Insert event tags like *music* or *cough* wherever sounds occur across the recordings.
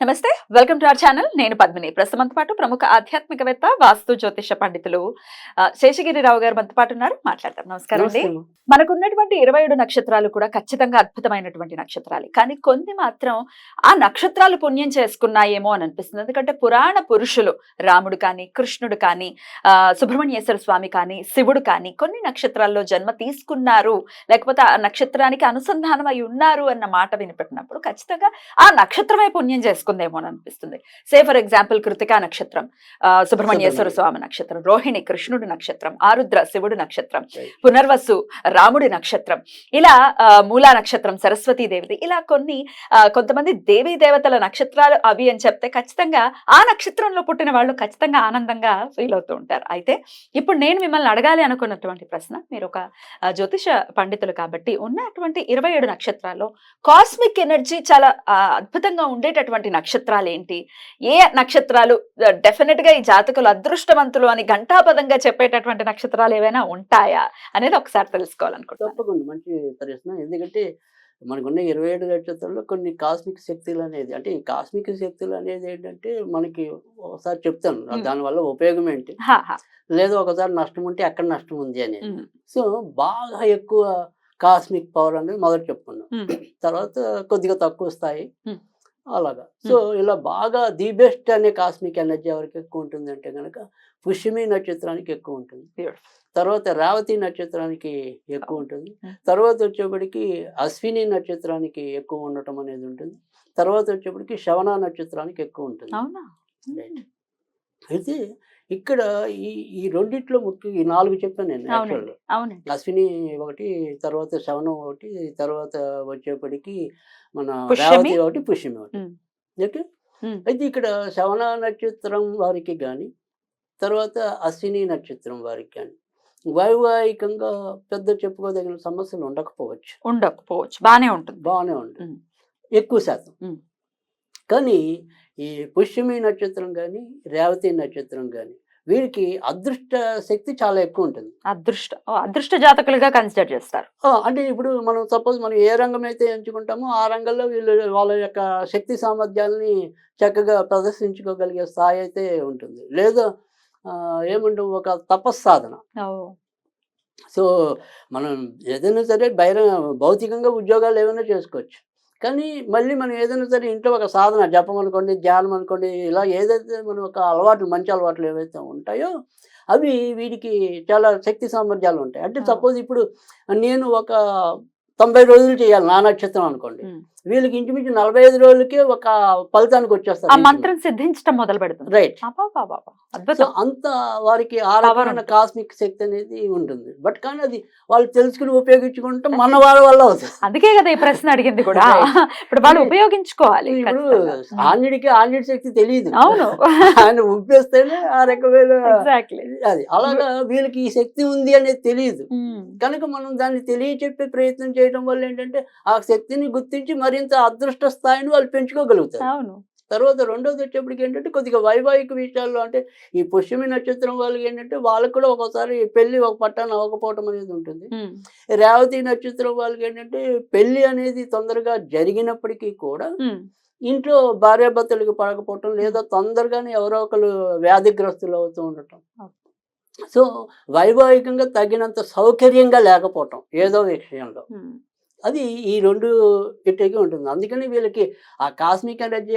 నమస్తే welcome to our channel. నేను పద్మిని. ప్రస్తుతంతో పాటు ప్రముఖ ఆధ్యాత్మికవేత్త వాస్తు జ్యోతిష పండితులు శేషగిరిరావు గారు మనతో పాటు ఉన్నారు. మాట్లాడతాం నమస్కారం అండి. మనకున్నటువంటి ఇరవై ఏడు నక్షత్రాలు కూడా ఖచ్చితంగా అద్భుతమైనటువంటి నక్షత్రాలు. కానీ కొన్ని మాత్రం ఆ నక్షత్రాలు పుణ్యం చేసుకున్నాయేమో అని అనిపిస్తుంది. ఎందుకంటే పురాణ పురుషులు రాముడు కానీ కృష్ణుడు కానీ ఆ, సుబ్రహ్మణ్యేశ్వర స్వామి కానీ శివుడు కానీ కొన్ని నక్షత్రాల్లో జన్మ తీసుకున్నారు. లేకపోతే ఆ నక్షత్రానికి అనుసంధానం అయి ఉన్నారు అన్న మాట వినిపెట్టినప్పుడు ఖచ్చితంగా ఆ నక్షత్రమే పుణ్యం చేసుకుందేమో అని అనిపిస్తుంది సే ఫర్ ఎగ్జాంపుల్ కృతికా నక్షత్రం ఆ, సుబ్రహ్మణ్యేశ్వర సుబ్రహ్మణ్య. స్వామి నక్షత్రం రోహిణి కృష్ణుడు నక్షత్రం ఆరుద్ర శివుడు నక్షత్రం. పునర్వసు రాముడి నక్షత్రం ఇలా మూలా నక్షత్రం సరస్వతీ దేవిది ఇలా కొన్ని కొంతమంది దేవీ దేవతల నక్షత్రాలు అవి అని చెప్తే ఖచ్చితంగా ఆ నక్షత్రంలో పుట్టిన వాళ్ళు ఖచ్చితంగా ఆనందంగా ఫీల్ అవుతూ ఉంటారు అయితే ఇప్పుడు నేను మిమ్మల్ని అడగాలి అనుకున్నటువంటి ప్రశ్న మీరు ఒక జ్యోతిష పండితులు కాబట్టి ఉన్నటువంటి ఇరవై ఏడు నక్షత్రాల్లో కాస్మిక్ ఎనర్జీ చాలా అద్భుతంగా ఉండేటటువంటి నక్షత్రాలు ఏంటి ఏ నక్షత్రాలు డెఫినెట్గా ఈ జాతకులు అదృష్టవంతులు అని ఘంటాపదంగా చెప్పేటటువంటి నక్షత్రాలు ఏవైనా ఉంటాయా అనేది ఒకసారి తెలుసుకోవాలనుకుంటున్నాను. తప్పకుండా మంచి ప్రశ్న. ఎందుకంటే మనకున్న ఇరవై ఏడు నక్షత్రాల్లో కొన్ని కాస్మిక్ శక్తులు అనేది అంటే ఈ కాస్మిక్ శక్తులు అనేది ఏంటంటే మనకి ఒకసారి చెప్తాను. దానివల్ల ఉపయోగం ఏంటి. లేదా ఒకసారి నష్టం ఉంటే ఎక్కడ నష్టం ఉంది అనేది. సో బాగా ఎక్కువ కాస్మిక్ పవర్ అనేది మొదటి చెప్పుకున్నాం. తర్వాత కొద్దిగా తక్కువ స్థాయి. అలాగా. సో ఇలా బాగా ది బెస్ట్ అనే కాస్మిక్ ఎనర్జీ ఎవరికి ఎక్కువ ఉంటుంది అంటే కనుక పుష్యమి నక్షత్రానికి ఎక్కువ ఉంటుంది. తర్వాత రేవతి నక్షత్రానికి ఎక్కువ ఉంటుంది. తర్వాత వచ్చేప్పటికి అశ్విని నక్షత్రానికి ఎక్కువ ఉండటం అనేది ఉంటుంది. తర్వాత వచ్చేప్పటికి శ్రవణ నక్షత్రానికి ఎక్కువ ఉంటుంది. అయితే ఇక్కడ ఈ ఈ రెండిట్లో ముఖ్య ఈ నాలుగు చెప్పాను నేను యాక్చువల్గా అశ్విని ఒకటి తర్వాత శ్రవణం ఒకటి తర్వాత వచ్చేప్పటికి మన. రేవతి ఒకటి పుష్యమి ఒకటి. ఓకే. అయితే ఇక్కడ శ్రవణ నక్షత్రం వారికి కానీ తర్వాత అశ్విని నక్షత్రం వారికి కానీ వైవాహికంగా పెద్ద చెప్పుకోదగిన సమస్యలు ఉండకపోవచ్చు ఉండకపోవచ్చు బానే ఉంటుంది బాగానే ఉంటుంది. ఎక్కువ శాతం. కానీ ఈ పుష్యమి నక్షత్రం కానీ రేవతి నక్షత్రం కానీ వీరికి అదృష్ట శక్తి చాలా ఎక్కువ ఉంటుంది. అదృష్ట అదృష్ట జాతకులుగా కన్సిడర్ చేస్తారు. అంటే ఇప్పుడు మనం సపోజ్ మనం ఏ రంగం అయితే ఎంచుకుంటామో ఆ రంగంలో వీళ్ళు వాళ్ళ యొక్క శక్తి సామర్థ్యాలని చక్కగా ప్రదర్శించుకోగలిగే స్థాయి అయితే ఉంటుంది. లేదా ఏమంటాం ఒక తపస్సాధన సో మనం ఏదైనా సరే బహిర భౌతికంగా ఉద్యోగాలు ఏమైనా చేసుకోవచ్చు. కానీ మళ్ళీ మనం ఏదైనా సరే ఇంట్లో ఒక సాధన జపం అనుకోండి ధ్యానం అనుకోండి ఇలా ఏదైతే మనం ఒక అలవాట్లు మంచి అలవాట్లు ఏవైతే ఉంటాయో అవి వీడికి చాలా శక్తి సామర్థ్యాలు ఉంటాయి అంటే. సపోజ్ ఇప్పుడు నేను ఒక తొంభై రోజులు చేయాలి నా నక్షత్రం అనుకోండి. వీళ్ళకి ఇంచుమించు నలభై ఐదు రోజులకే ఒక ఫలితానికి ఆ వచ్చేస్తారు మంత్రం సిద్ధించడం మొదలు పెడుతుంది. రైట్ అద్భుతం. అంత వారికి ఆ ఉంటుంది. కాస్మిక్ శక్తి అనేది ఉంటుంది. బట్ కానీ అది వాళ్ళు తెలుసుకుని ఉపయోగించుకుంటే మన వాళ్ళ వల్ల అవుతుంది. అందుకే కదా ఈ ప్రశ్న అడిగింది కూడా. ఇప్పుడు వాళ్ళు ఉపయోగించుకోవాలి ఇప్పుడు. ఆన్యుడికి ఆన్యుడి శక్తి తెలియదు అవును. ఆయన ఉప్పేస్తేనే ఆ రకమైన అది అలాగా వీళ్ళకి ఈ శక్తి ఉంది అనేది తెలియదు కనుక మనం దాన్ని తెలియచెప్పే ప్రయత్నం చేయడం వల్ల ఏంటంటే ఆ శక్తిని గుర్తించి మరింత అదృష్ట స్థాయిని వాళ్ళు పెంచుకోగలుగుతారు అవును తర్వాత రెండోది వచ్చేప్పటికి ఏంటంటే కొద్దిగా వైవాహిక విషయాల్లో అంటే ఈ పుష్యమి నక్షత్రం వాళ్ళకి ఏంటంటే వాళ్ళకి కూడా ఒక్కోసారి పెళ్ళి ఒక పట్టాన్ని అవ్వకపోవటం అనేది ఉంటుంది. రేవతి నక్షత్రం వాళ్ళకి ఏంటంటే పెళ్ళి అనేది తొందరగా జరిగినప్పటికీ కూడా. ఇంట్లో భార్యాభర్తలకు పడకపోవటం లేదా తొందరగానే ఎవరో ఒకరు వ్యాధిగ్రస్తులు అవుతూ ఉండటం. సో వైవాహికంగా తగినంత సౌకర్యంగా లేకపోవటం ఏదో విషయంలో. అది ఈ రెండు ఇట్టేకి ఉంటుంది. అందుకని వీళ్ళకి ఆ కాస్మిక్ ఎనర్జీ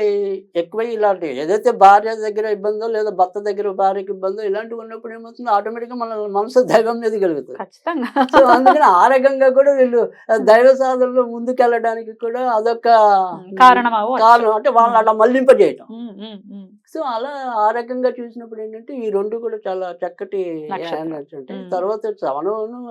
ఎక్కువై ఇలాంటి ఏదైతే భార్య దగ్గర ఇబ్బందో లేదా భర్త దగ్గర భార్యకి ఇబ్బందో ఇలాంటివి ఉన్నప్పుడు ఏమవుతుంది? ఆటోమేటిక్గా మన మనసు దైవం మీద కలుగుతుంది. సో అందుకని ఆ రకంగా కూడా వీళ్ళు దైవ సాధనలో ముందుకెళ్ళడానికి కూడా అదొక కారణం. కారణం. అంటే వాళ్ళని అలా ఉమ్. సో అలా ఆ రకంగా చూసినప్పుడు ఏంటంటే ఈ రెండు కూడా చాలా చక్కటి నక్షత్రం. తర్వాత శ్రవణను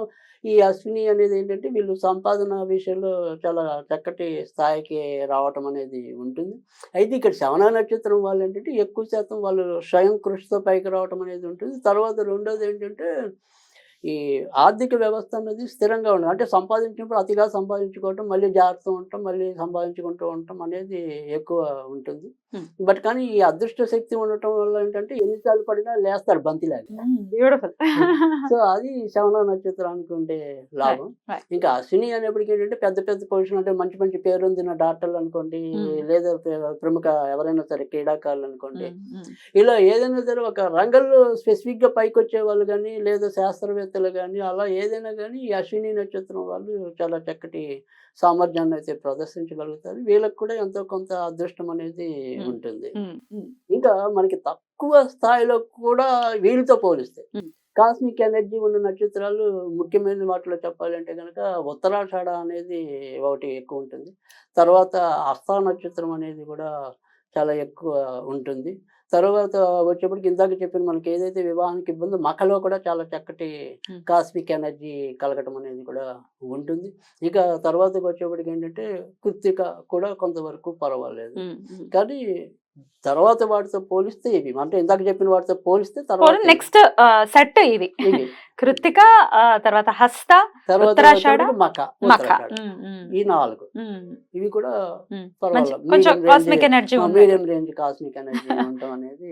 ఈ అశ్విని అనేది ఏంటంటే వీళ్ళు సంపాదన విషయంలో చాలా చక్కటి స్థాయికి రావటం అనేది ఉంటుంది. అయితే ఇక్కడ శ్రవణ నక్షత్రం వాళ్ళు ఏంటంటే ఎక్కువ శాతం వాళ్ళు స్వయం కృషితో పైకి రావటం అనేది ఉంటుంది. తర్వాత రెండోది ఏంటంటే ఈ ఆర్థిక వ్యవస్థ అనేది స్థిరంగా ఉండదు అంటే సంపాదించినప్పుడు అతిగా సంపాదించుకోవటం మళ్ళీ జాగ్రత్త ఉండటం మళ్ళీ సంపాదించుకుంటూ ఉండటం అనేది ఎక్కువ ఉంటుంది. బట్ కానీ ఈ అదృష్ట శక్తి ఉండటం వల్ల ఏంటంటే ఎన్నిసార్లు పడినా లేస్తాడు బంతిలాగా బ్యూటిఫుల్. సో అది శ్రవణ నక్షత్రానికి ఉండే లాభం. ఇంకా అశ్విని అనేప్పటికీ ఏంటంటే పెద్ద పెద్ద పొజిషన్ అంటే మంచి మంచి పేరొందిన డాక్టర్లు అనుకోండి. లేదా ప్ర- ప్రముఖ ఎవరైనా సరే క్రీడాకారులు అనుకోండి. ఇలా ఏదైనా సరే ఒక రంగంలో స్పెసిఫిక్గా పైకి వచ్చే వాళ్ళు కానీ లేదా శాస్త్రవేత్తలు కానీ అలా ఏదైనా కానీ ఈ అశ్విని నక్షత్రం వాళ్ళు చాలా చక్కటి సామర్థ్యాన్ని అయితే ప్రదర్శించగలుగుతారు. వీళ్ళకి కూడా ఎంతో కొంత అదృష్టం అనేది. ఉంటుంది. ఇంకా మనకి తక్కువ స్థాయిలో కూడా వీళ్ళతో పోలిస్తే. కాస్మిక్ ఎనర్జీ ఉన్న నక్షత్రాలు ముఖ్యమైన వాటిలో చెప్పాలంటే కనుక ఉత్తరాషాఢ అనేది ఒకటి ఎక్కువ ఉంటుంది. తర్వాత హస్త నక్షత్రం అనేది కూడా చాలా ఎక్కువ ఉంటుంది. తర్వాత వచ్చేప్పటికి ఇందాక చెప్పిన మనకి ఏదైతే వివాహానికి ఇబ్బంది మకలో కూడా చాలా చక్కటి. కాస్మిక్ ఎనర్జీ కలగటం అనేది కూడా ఉంటుంది. ఇక తర్వాతకి వచ్చేప్పటికి ఏంటంటే కృత్తిక కూడా కొంతవరకు పర్వాలేదు. కానీ తర్వాత వాటితో పోలిస్తే ఇవి. అంటే ఇందాక చెప్పిన వాటితో పోలిస్తే తర్వాత నెక్స్ట్ సెట్ ఇవి. కృతిక తర్వాత హస్త తర్వాత మక ఉమ్, ఈ నాలుగు. ఇవి కూడా cosmic range energy medium range cosmic energy *laughs* ఉండటం అనేది.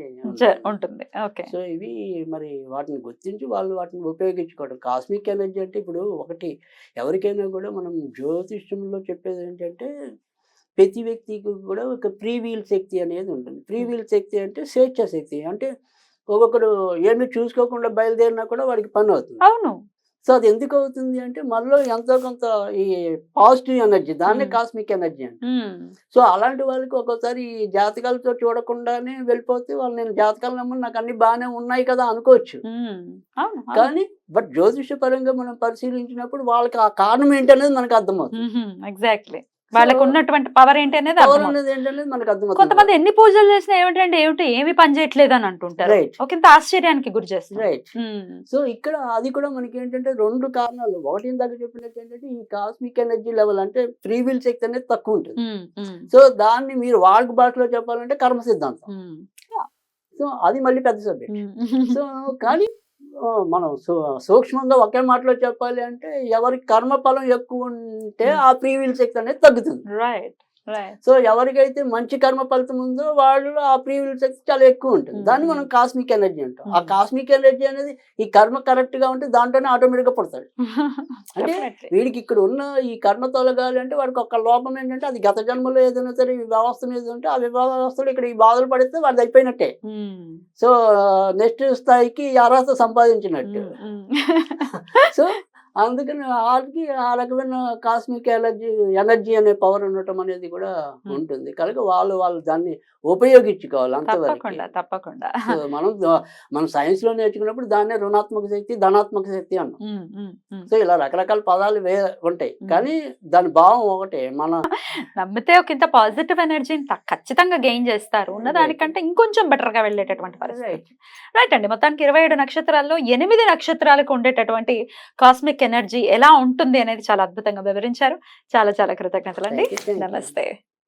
ఉంటుంది. ఓకే. సో ఇవి మరి వాటిని గుర్తించి వాళ్ళు వాటిని ఉపయోగించుకోవడం. కాస్మిక్ ఎనర్జీ అంటే ఇప్పుడు ఒకటి. ఎవరికైనా కూడా మనం జ్యోతిష్యంలో చెప్పేది ఏంటంటే ప్రతి వ్యక్తికి కూడా ఒక ఫ్రీ వీల్ శక్తి అనేది ఉంటుంది. ఫ్రీ వీల్ శక్తి అంటే స్వేచ్ఛ శక్తి. అంటే ఒక్కొక్కడు ఏమి చూసుకోకుండా బయలుదేరినా కూడా వాడికి పని అవుతుంది. అవును. సో అది ఎందుకు అవుతుంది అంటే మనలో ఎంతో కొంత ఈ పాజిటివ్ ఎనర్జీ దాన్నే. కాస్మిక్ ఎనర్జీ అంటే సో అలాంటి వాళ్ళకి ఒక్కోసారి ఈ జాతకాలతో చూడకుండానే వెళ్ళిపోతే వాళ్ళు నేను జాతకాలు నమ్మని నాకు అన్ని బాగానే ఉన్నాయి కదా అనుకోవచ్చు. కానీ బట్ జ్యోతిష పరంగా మనం పరిశీలించినప్పుడు వాళ్ళకి ఆ కారణం ఏంటనేది మనకు అర్థమవుతుంది. ఎగ్జాక్ట్లీ. వాళ్ళకి ఉన్నటువంటి పవర్ ఏంటి అనేది కొంతమంది ఎన్ని పూజలు చేసినా ఏమిటంటే ఏమిటి ఏమి పని చేయట్లేదు అని అంటుంటారు. రైట్ ఒక ఇంత ఆశ్చర్యానికి గురి చేస్తుంది రైట్ సో ఇక్కడ అది కూడా మనకి ఏంటంటే రెండు కారణాలు. ఒకటి ఇందాక చెప్పినట్టు ఏంటంటే ఈ కాస్మిక్ ఎనర్జీ లెవెల్ అంటే ఫ్రీ విల్ శక్తి అనేది తక్కువ ఉంటుంది. సో దాన్ని మీరు వాడుక భాషలో చెప్పాలంటే కర్మ సిద్ధాంతం. సో అది మళ్ళీ పెద్ద సబ్జెక్ట్ సో *laughs* కానీ మనం సూ- సూక్ష్మంగా ఒకే మాటలో చెప్పాలి అంటే ఎవరి కర్మ ఫలం ఎక్కువ ఉంటే ఆ ఫ్రీ విల్ శక్తి అనేది తగ్గుతుంది. రైట్ సో ఎవరికైతే మంచి కర్మ ఫలితం ఉందో వాళ్ళు ఆ ఫ్రీ విల్ శక్తి చాలా ఎక్కువ ఉంటుంది. Hmm. దాన్ని మనం కాస్మిక్ ఎనర్జీ అంటాం. ఆ Hmm. కాస్మిక్ ఎనర్జీ అనేది ఈ కర్మ కరెక్ట్గా ఉంటే దాంట్లోనే ఆటోమేటిక్గా పుడతాడు. *laughs* అంటే వీడికి ఇక్కడ ఉన్న ఈ కర్మ తొలగాలి అంటే వాడికి ఒక లోపం ఏంటంటే అది గత జన్మలో ఏదైనా సరే ఈ వ్యవస్థ మీద ఉంటే ఆ వ్యవస్థలో ఇక్కడ ఈ బాధలు పడితే వాడిది అయిపోయినట్టే. సో నెక్స్ట్ స్థాయికి అర్హత సంపాదించినట్టు. *laughs* సో అందుకని వాళ్ళకి ఆ రకమైన కాస్మిక్ ఎనర్జీ ఎనర్జీ అనే పవర్ ఉండటం అనేది కూడా. ఉంటుంది కనుక వాళ్ళు వాళ్ళు దాన్ని ఉపయోగించుకోవాలి అంతవరకు తప్పకుండా మనం మనం సైన్స్లో నేర్చుకున్నప్పుడు దాన్నే రుణాత్మక శక్తి ధనాత్మక శక్తి అన్నాం. సో ఇలా రకరకాల పదాలు వే ఉంటాయి. కానీ దాని భావం ఒకటే మన *laughs* నమ్మితే ఒక ఇంత పాజిటివ్ ఎనర్జీని ఖచ్చితంగా గెయిన్ చేస్తారు ఉన్న. దానికంటే ఇంకొంచెం బెటర్గా వెళ్ళేటటువంటి పరిస్థితి. రైట్ అండి మొత్తానికి ఇరవై ఏడు నక్షత్రాల్లో ఎనిమిది నక్షత్రాలకు ఉండేటటువంటి కాస్మిక్ ఎనర్జీ ఎలా ఉంటుంది అనేది చాలా అద్భుతంగా వివరించారు. చాలా చాలా కృతజ్ఞతలు అండి. నమస్తే.